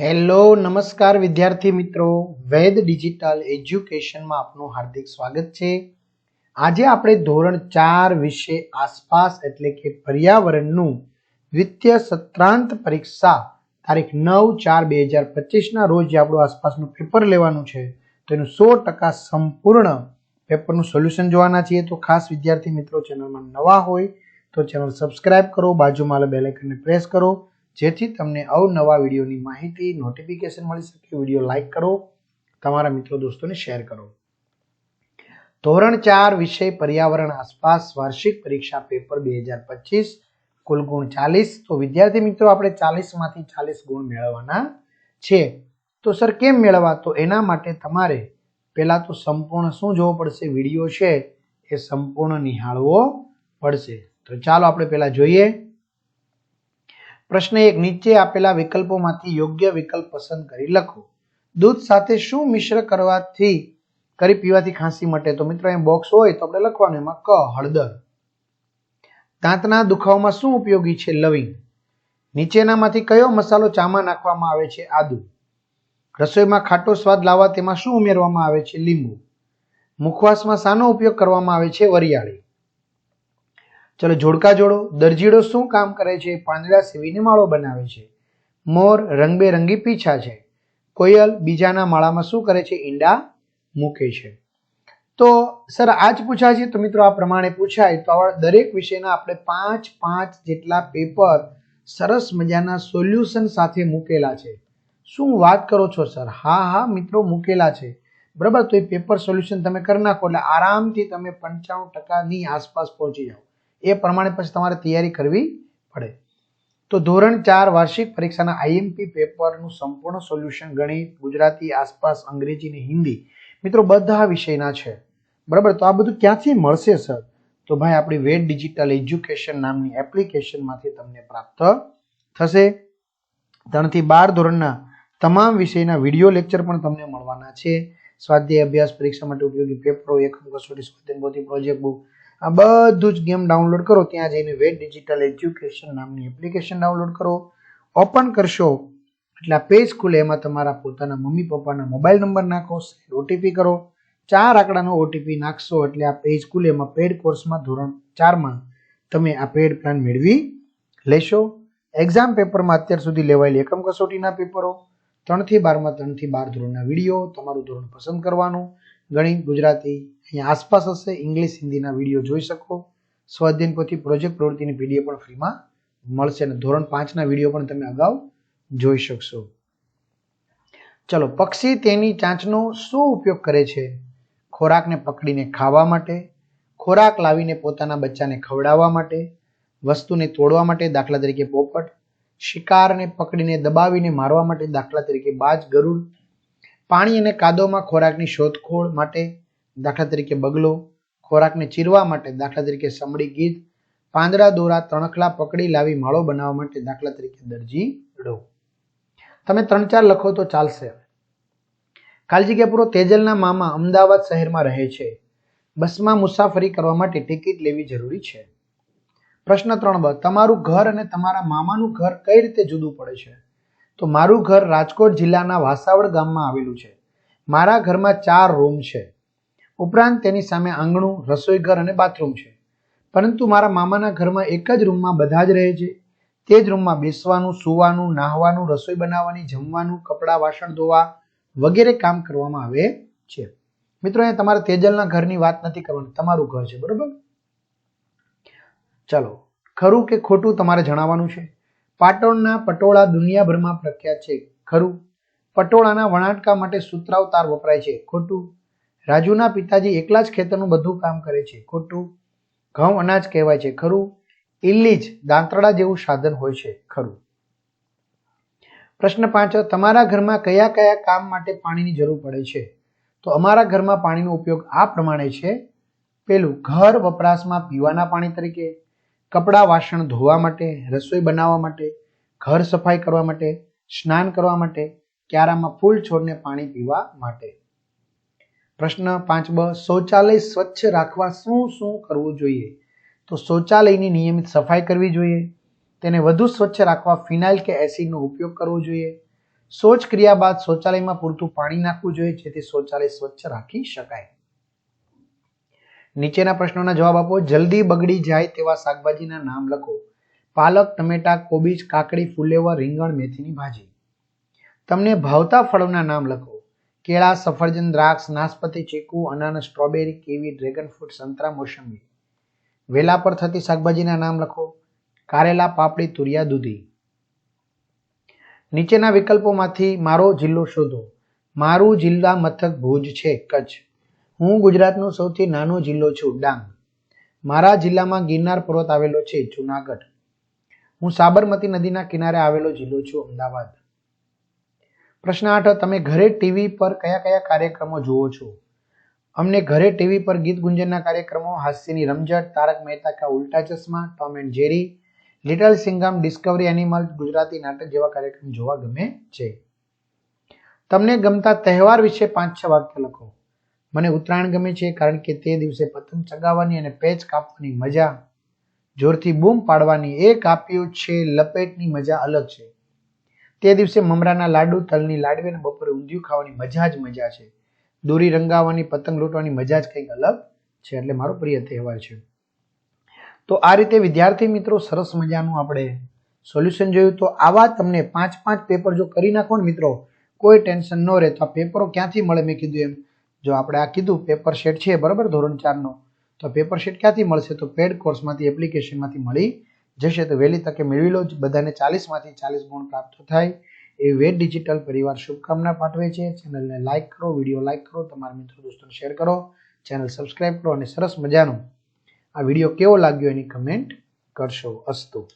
Hello, નમસ્કાર વિદ્યાર્થી મિત્રો. વેદ ડિજિટલ એજ્યુકેશનમાં આપનું હાર્દિક સ્વાગત છે. આજે આપણે ધોરણ ચાર વિશે આસપાસ એટલે કે પર્યાવરણનું દ્વિતીય સત્રાંત પરીક્ષા તારીખ નવ ચાર બે હજાર પચીસના રોજ જે આપણું આસપાસનું પેપર લેવાનું છે. તો એનું સો ટકા સંપૂર્ણ પેપરનું સોલ્યુશન જોવાના છીએ. તો ખાસ વિદ્યાર્થી મિત્રો ચેનલમાં નવા હોય તો ચેનલ સબસ્ક્રાઇબ કરો, બાજુમાં બેલ આઇકનને પ્રેસ કરો. જેથી તમને અવનવા વિડીયોની માહિતી નોટિફિકેશન મળી શકે. વીડિયો લાઇક કરો. તમારા મિત્રો દોસ્તોને શેર કરો. ધોરણ ચાર વિષય પર્યાવરણ આસપાસ વાર્ષિક પરીક્ષા પેપર બે હજાર પચીસ, કુલ ગુણ ચાલીસ. તો વિદ્યાર્થી મિત્રો, આપણે ચાલીસમાંથી ચાલીસ ગુણ મેળવવાના છે. તો સર કેમ મેળવવા તો એના માટે તમારે પહેલાં તો સંપૂર્ણ શું જોવો પડશે? વીડિયો છે એ સંપૂર્ણ નિહાળવો પડશે. તો ચાલો આપણે પહેલાં જોઈએ. પ્રશ્ન એક નીચે આપેલા વિકલ્પોમાંથી યોગ્ય વિકલ્પ પસંદ કરી લખો. દૂધ સાથે શું મિશ્ર કરવાથી કરી પીવાથી ખાંસી મટે? તો મિત્રો, અહીં બોક્સ હોય તો આપણે લખવાનું, એમાં ક, હળદર. દાંતના દુખાવામાં શું ઉપયોગી છે? લવિંગ. નીચેનામાંથી કયો મસાલો ચામાં નાખવામાં આવે છે? આદુ. રસોઈમાં ખાટો સ્વાદ લાવવા તેમાં શું ઉમેરવામાં આવે છે? લીંબુ. મુખવાસમાં શાનો ઉપયોગ કરવામાં આવે છે? વરિયાળી. ચલો જોડકા જોડો. દરજીડો શું કામ કરે છે? પાંદડા સીવીને માળો બનાવે છે. મોર રંગબેરંગી પીછા છે. કોયલ બીજાના માળામાં શું કરે છે? ઈંડા મૂકે છે. તો સર, આ જ પૂછાય છે. તો મિત્રો આ પ્રમાણે પૂછાય. તો આવા દરેક વિષયના આપણે પાંચ પાંચ જેટલા પેપર સરસ મજાના સોલ્યુશન સાથે મૂકેલા છે. શું વાત કરો છો, સર? હા હા, મિત્રો મૂકેલા છે. બરાબર? તો એ પેપર સોલ્યુશન તમે કરી નાખો એટલે આરામથી તમે પંચાણું ટકાની આસપાસ પહોંચી જાઓ. એ પ્રમાણે પછી તમારે તૈયારી કરવી પડે. તો ધોરણ ચાર વાર્ષિક પરીક્ષાના આઈએમપી પેપરનું સંપૂર્ણ સોલ્યુશન ગણિત, ગુજરાતી, આસપાસ અંગ્રેજી અને હિન્દી. મિત્રો, બધા વિષયના છે. બરાબર? તો આ બધું ક્યાંથી મળશે, સર? તો ભાઈ, આપણી વેટ ડિજિટલ એજ્યુકેશન નામની એપ્લિકેશનમાંથી તમને પ્રાપ્ત થશે. ત્રણથી બાર ધોરણના તમામ વિષયના વીડિયો લેક્ચર પણ તમને મળવાના છે. સ્વાધ્યાય અભ્યાસ પરીક્ષા માટે ઉપયોગી પેપરો, એકમ કસોટી, સ્વાધ્યાય પ્રોજેક્ટ બુક આ બધું જ ગેમ ડાઉનલોડ કરો. ત્યાં જઈને વેદ ડિજિટલ એજ્યુકેશન નામની એપ્લિકેશન ડાઉનલોડ કરો. ઓપન કરશો એટલે આ પેજ ખુલે. એમાં તમારા પોતાના મમ્મી પપ્પાના મોબાઈલ નંબર નાખો ઓટીપી કરો. ચાર આંકડાનો ઓટીપી નાખશો એટલે આ પેજ ખુલે. એમાં પેડ કોર્સમાં ધોરણ ચારમાં તમે આ પેડ પ્લાન મેળવી લેશો. એક્ઝામ પેપરમાં અત્યાર સુધી લેવાયેલી એકમ કસોટીના પેપરો, ત્રણથી બારમાં ત્રણથી બાર ધોરણના વીડિયો, તમારું ધોરણ પસંદ કરવાનું ગણિત ગુજરાતી અહીંયા આસપાસ હશે. ઇંગ્લિશ હિન્દીના વીડિયો જોઈ શકો. સ્વાધ્યન પોથી પ્રોજેક્ટ પ્રવૃત્તિની પીડીએફ પણ ફ્રીમાં મળશે અને ધોરણ પાંચના વીડિયો પણ તમે અગાઉ જોઈ શકશો. ચલો, પક્ષી તેની ચાંચનો શું ઉપયોગ કરે છે? ખોરાકને પકડીને ખાવા માટે, ખોરાક લાવીને પોતાના બચ્ચાને ખવડાવવા માટે, વસ્તુને તોડવા માટે દાખલા તરીકે પોપટ, શિકારને પકડીને દબાવીને મારવા માટે દાખલા તરીકે બાજ ગરુડ પાણી અને કાદવમાં ખોરાકની શોધખોળ માટે દાખલા તરીકે બગલો, ખોરાકને ચીરવા માટે દાખલા તરીકે સમડી ગીધ પાંદડા, દોરા, તણખલા, પકડી લાવી માળો બનાવવા માટે દાખલા તરીકે દરજી ડો. તમે ત્રણ ચાર લખો તો ચાલશે કાલજી કેપુરો તેજલના મામા અમદાવાદ શહેરમાં રહે છે. બસમાં મુસાફરી કરવા માટે ટિકિટ લેવી જરૂરી છે. પ્રશ્ન ત્રણ બ, તમારું ઘર અને તમારા મામાનું ઘર કઈ રીતે જુદું પડે છે? તો મારું ઘર રાજકોટ જિલ્લાના વાસાવડ ગામમાં આવેલું છે. મારા ઘરમાં ચાર રૂમ છે. ઉપરાંત તેની સામે આંગણું, રસોઈ ઘર અને બાથરૂમ છે. પરંતુ મારા મામાના ઘરમાં એક જ રૂમમાં બધા જ રહે છે. તે જ રૂમમાં બેસવાનું, સૂવાનું, નાહવાનું, રસોઈ બનાવવાની, જમવાનું, કપડાં, વાસણ ધોવા વગેરે કામ કરવામાં આવે છે. મિત્રો, અહીંયા તમારે તેજલના ઘરની વાત નથી કરવાની. તમારું ઘર છે, બરોબર? ચાલો, ખરું કે ખોટું તમારે જણાવવાનું છે? પાટણના પટોળા દુનિયાભરમાં પ્રખ્યાત છે. ખરું. પટોળાના વણાટકા માટે સૂત્રાવતાર વપરાય છે. ખોટું. રાજુના પિતાજી એકલા જ ખેતરનું બધું કામ કરે છે. ખોટું. ઘઉં અનાજ કહેવાય છે. ખરું. ઇલ્લી જ દાંતરડા જેવું સાધન હોય છે. ખરું. પ્રશ્ન પાંચ. તમારા ઘરમાં કયા કયા કામ માટે પાણીની જરૂર પડે છે? તો અમારા ઘરમાં પાણીનો ઉપયોગ આ પ્રમાણે છે. પેલું, ઘર વપરાશમાં પીવાના પાણી તરીકે. કપડાં વાસણ ધોવા માટે, રસોઈ બનાવવા માટે, ઘર સફાઈ કરવા માટે, સ્નાન કરવા માટે, ક્યારામાં ફૂલ છોડને પાણી પીવા માટે. પ્રશ્ન પાંચ બ શૌચાલય સ્વચ્છ રાખવા શું શું કરવું જોઈએ? તો શૌચાલયની નિયમિત સફાઈ કરવી જોઈએ, તેને વધુ સ્વચ્છ રાખવા ફિનાઇલ કે એસિડનો ઉપયોગ કરવો જોઈએ શૌચ ક્રિયા બાદ શૌચાલયમાં પૂરતું પાણી નાખવું જોઈએ જેથી શૌચાલય સ્વચ્છ રાખી શકાય. નીચેના પ્રશ્નોના જવાબ આપો. જલ્દી બગડી જાય તેવા શાકભાજીના નામ લખો. પાલક, ટમેટા, કોબીજ, કાકડી ફુલેવર રીંગણ, મેથીની ભાજી. તમને ભાવતા ફળોના નામ લખો. કેળા, સફરજન, દ્રાક્ષ, નાશપતિ, ચીકુ, અનાનસ, સ્ટ્રોબેરી, કેવી, ડ્રેગન ફ્રૂટ, સંતરા, મોસંબી. વેલા પર થતી શાકભાજીના નામ લખો. કારેલા, પાપડી, તુરિયા, દૂધી. નીચેના વિકલ્પોમાંથી મારો જિલ્લો શોધો. મારું જિલ્લા મથક ભુજ છે, કચ્છ. હું ગુજરાતનો સૌથી નાનો જિલ્લો છું, ડાંગ. મારા જિલ્લામાં ગિરનાર પર્વત આવેલો છે, જુનાગઢ. હું સાબરમતી નદીના કિનારે આવેલો જિલ્લો છું, અમદાવાદ. પ્રશ્ન આઠ, તમે ઘરે ટીવી પર કયા કયા કાર્યક્રમો જુઓ છો? અમને ઘરે ટીવી પર ગીત ગુંજનના કાર્યક્રમો, હાસ્યની રમઝટ, Tarak Mehta Ka Ooltah Chashmah, Tom and Jerry, little Singham, Discovery animal, Gujarati નાટક જેવા કાર્યક્રમ જોવા ગમે છે. તમને ગમતા તહેવાર વિશે પાંચ છ વાક્ય લખો. મને ઉત્તરાયણ ગમે છે કારણ કે તે દિવસે પતંગ ચગાવવાની અને પેચ કાપવાની મજા, જોરથી બૂમ પાડવાની એ કાપ્યું છે, લપેટની મજા અલગ છે. તે દિવસે મમરાના લાડુ, તલની લાડવી અને બપોરે ઊંધિયું ખાવાની મજા જ મજા છે. દોરી રંગાવવાની પતંગ લૂંટવાની મજા જ કંઈક અલગ છે એટલે મારો પ્રિય તહેવાર છે. તો આ રીતે વિદ્યાર્થી મિત્રો સરસ મજાનું આપણે સોલ્યુશન જોયું. તો આવા તમને પાંચ પાંચ પેપર જો કરી નાખો ને મિત્રો, કોઈ ટેન્શન ન રહે. તો આ પેપરો ક્યાંથી મળે? મેં કીધું એમ. જો આપણે આ કીધું પેપર શેટ છે, બરાબર? ધોરણ ચારનો. તો પેપર શેટ ક્યાંથી મળશે? તો પેડ કોર્સમાંથી એપ્લિકેશનમાંથી મળી જશે. તો વહેલી તકે મેળવી લો બધાને ચાલીસમાંથી ચાલીસ ગુણ પ્રાપ્ત થાય. એ વેદ ડિજિટલ પરિવાર શુભકામના પાઠવે છે. ચેનલને લાઇક કરો, વીડિયો લાઇક કરો, તમારા મિત્રો દોસ્તોને શેર કરો. ચેનલ સબસ્ક્રાઇબ કરો અને સરસ મજાનો આ વીડિયો કેવો લાગ્યો એની કમેન્ટ કરશો અસ્તુ.